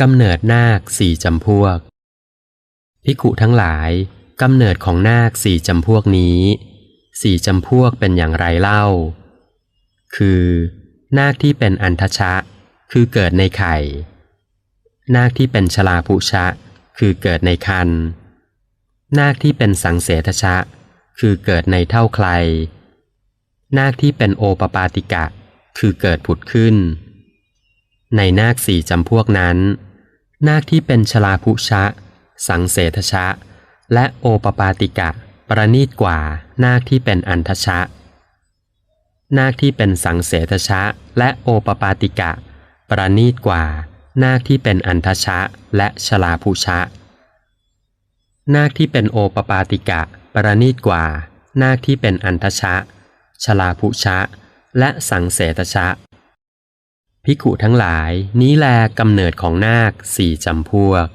กำเนิดนาคสี่จำพวกภิกุทั้งหลายกำเนิดของนาคสี่จำพวกนี้สี่จำพวกเป็นอย่างไรเล่า คือ นาคที่เป็นอันทชะ คือเกิดในไข่ นาคที่เป็นชลาภุชะ คือเกิดในคัน นาคที่เป็นสังเสทชะ คือเกิดในเท่าใคร นาคที่เป็นโอปปาติกะ คือเกิดผุดขึ้น ในนาคสี่จำพวกนั้น นาคที่เป็นชลาภุชะ สังเสทชะ และโอปปาติกะ ประณีตกว่านาคที่เป็นอันทชะ นาคที่เป็นสังเสทชะ และโอปปาติกะ ประณีตกว่า นาคที่เป็นอันทชะ และชลาภุชะ นาคที่เป็นโอปปาติกะ ประณีตกว่า นาคที่เป็นอันทชะ ชลาภุชะ และสังเสทชะ ภิกขุทั้งหลายนี้แลกำเนิดของนาคสี่จำพวก